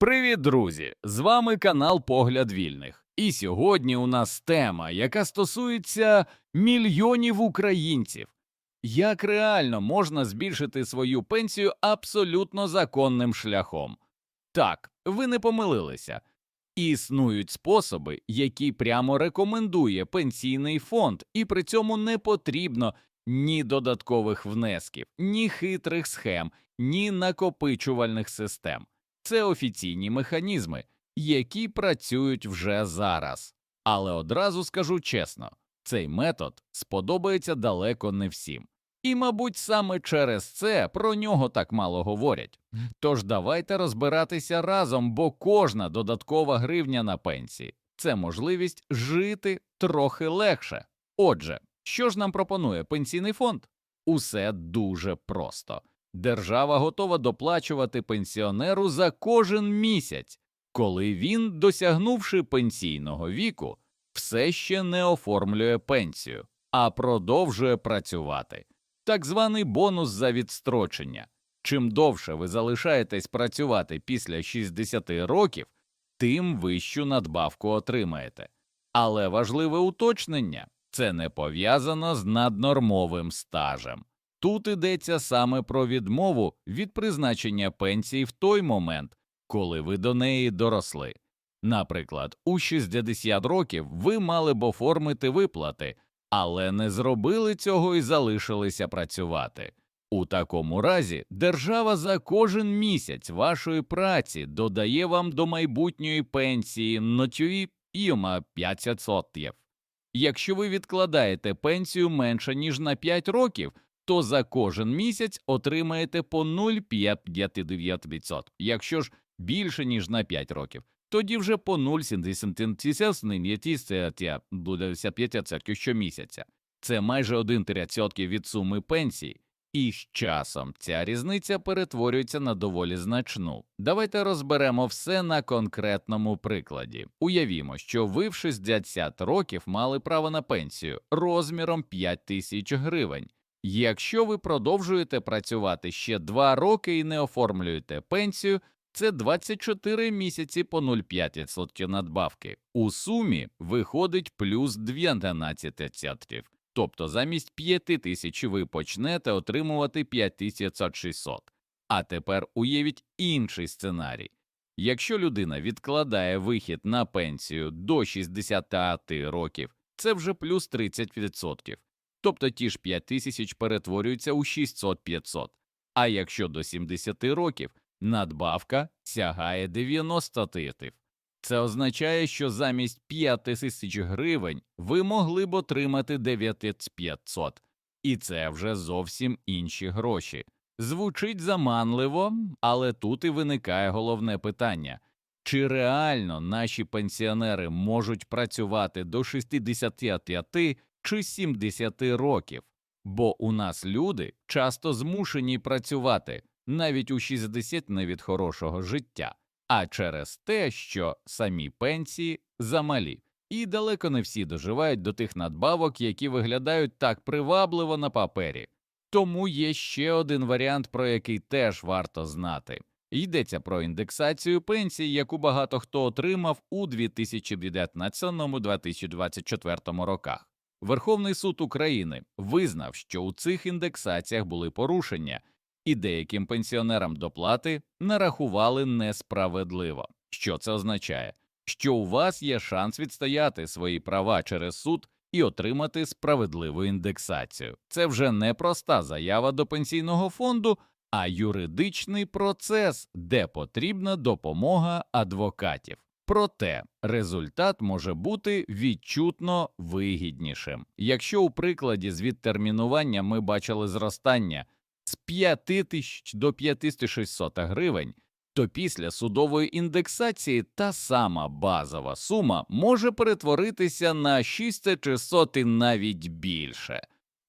Привіт, друзі! З вами канал Погляд Вільних. І сьогодні у нас тема, яка стосується мільйонів українців. Як реально можна збільшити свою пенсію абсолютно законним шляхом? Так, ви не помилилися. Існують способи, які прямо рекомендує пенсійний фонд, і при цьому не потрібно ні додаткових внесків, ні хитрих схем, ні накопичувальних систем. Це офіційні механізми, які працюють вже зараз. Але одразу скажу чесно, цей метод сподобається далеко не всім. І, мабуть, саме через це про нього так мало говорять. Тож давайте розбиратися разом, бо кожна додаткова гривня на пенсії це можливість жити трохи легше. Отже, що ж нам пропонує пенсійний фонд? Усе дуже просто. Держава готова доплачувати пенсіонеру за кожен місяць, коли він, досягнувши пенсійного віку, все ще не оформлює пенсію, а продовжує працювати. Так званий бонус за відстрочення. Чим довше ви залишаєтесь працювати після 60 років, тим вищу надбавку отримаєте. Але важливе уточнення це не пов'язано з наднормовим стажем. Тут йдеться саме про відмову від призначення пенсії в той момент, коли ви до неї доросли. Наприклад, у 60 років ви мали б оформити виплати, але не зробили цього і залишилися працювати. У такому разі держава за кожен місяць вашої праці додає вам до майбутньої пенсії нотюї іма 500 Якщо ви відкладаєте пенсію менше ніж на 5 років, то за кожен місяць отримаєте по 0,59%. Якщо ж більше ніж на 5 років, тоді вже по 0,70 буде 55% щомісяця. Це майже 1% від суми пенсії. І з часом ця різниця перетворюється на доволі значну. Давайте розберемо все на конкретному прикладі. Уявімо, що ви в 60 років мали право на пенсію розміром 5 тисяч гривень. Якщо ви продовжуєте працювати ще 2 роки і не оформлюєте пенсію, це 24 місяці по 0,5% надбавки. У сумі виходить плюс 12%. Тобто замість 5 тисяч ви почнете отримувати 5600. А тепер уявіть інший сценарій. Якщо людина відкладає вихід на пенсію до 60 років, це вже плюс 30%. Тобто ті ж 5 тисяч перетворюються у 600-500. А якщо до 70 років надбавка сягає 90 титів. Це означає, що замість 5 тисяч гривень ви могли б отримати 9500. І це вже зовсім інші гроші. Звучить заманливо, але тут і виникає головне питання чи реально наші пенсіонери можуть працювати до 65 чи 70 років, бо у нас люди часто змушені працювати навіть у 60 не від хорошого життя, а через те, що самі пенсії замалі, і далеко не всі доживають до тих надбавок, які виглядають так привабливо на папері. Тому є ще один варіант, про який теж варто знати. Йдеться про індексацію пенсій, яку багато хто отримав у 2019-2024 роках. Верховний суд України визнав, що у цих індексаціях були порушення, і деяким пенсіонерам доплати нарахували несправедливо. Що це означає? Що у вас є шанс відстояти свої права через суд і отримати справедливу індексацію. Це вже не проста заява до пенсійного фонду, а юридичний процес, де потрібна допомога адвокатів. Проте результат може бути відчутно вигіднішим. Якщо у прикладі з відтермінування ми бачили зростання з 5 тисяч до 5600 гривень, то після судової індексації та сама базова сума може перетворитися на 6600 і навіть більше.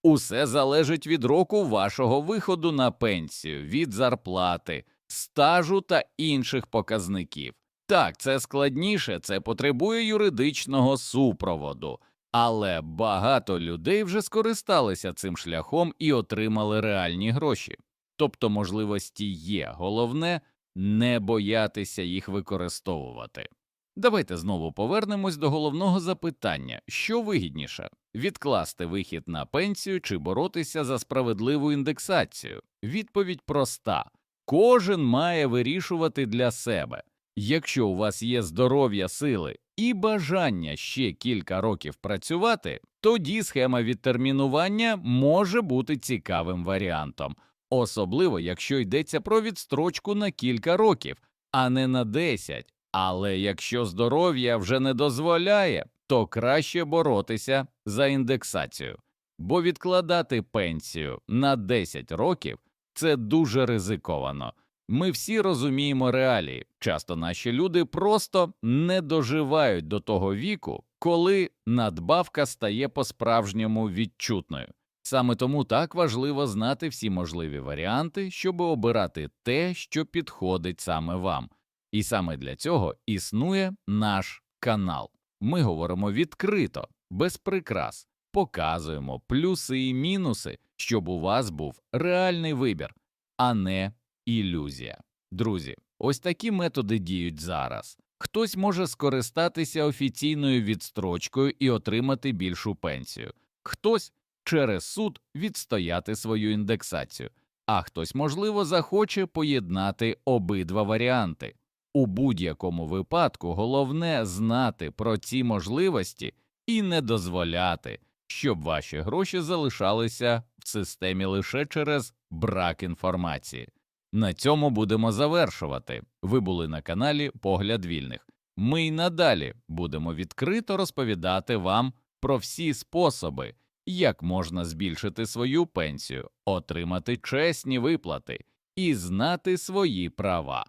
Усе залежить від року вашого виходу на пенсію, від зарплати, стажу та інших показників. Так, це складніше, це потребує юридичного супроводу, але багато людей вже скористалися цим шляхом і отримали реальні гроші. Тобто можливості є, головне не боятися їх використовувати. Давайте знову повернемось до головного запитання: що вигідніше відкласти вихід на пенсію чи боротися за справедливу індексацію? Відповідь проста: кожен має вирішувати для себе. Якщо у вас є здоров'я, сили і бажання ще кілька років працювати, тоді схема відтермінування може бути цікавим варіантом, особливо якщо йдеться про відстрочку на кілька років, а не на 10. Але якщо здоров'я вже не дозволяє, то краще боротися за індексацію, бо відкладати пенсію на 10 років це дуже ризиковано. Ми всі розуміємо реалії. Часто наші люди просто не доживають до того віку, коли надбавка стає по-справжньому відчутною. Саме тому так важливо знати всі можливі варіанти, щоб обирати те, що підходить саме вам. І саме для цього існує наш канал. Ми говоримо відкрито, без прикрас, показуємо плюси і мінуси, щоб у вас був реальний вибір, а не ілюзія. Друзі, ось такі методи діють зараз. Хтось може скористатися офіційною відстрочкою і отримати більшу пенсію, хтось через суд відстояти свою індексацію, а хтось, можливо, захоче поєднати обидва варіанти. У будь-якому випадку головне знати про ці можливості і не дозволяти, щоб ваші гроші залишалися в системі лише через брак інформації. На цьому будемо завершувати. Ви були на каналі Погляд Вільних. Ми й надалі будемо відкрито розповідати вам про всі способи, як можна збільшити свою пенсію, отримати чесні виплати і знати свої права.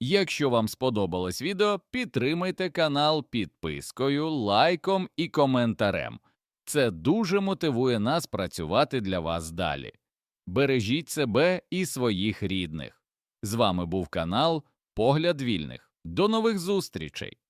Якщо вам сподобалось відео, підтримайте канал підпискою, лайком і коментарем. Це дуже мотивує нас працювати для вас далі. Бережіть себе і своїх рідних. З вами був канал Погляд Вільних. До нових зустрічей!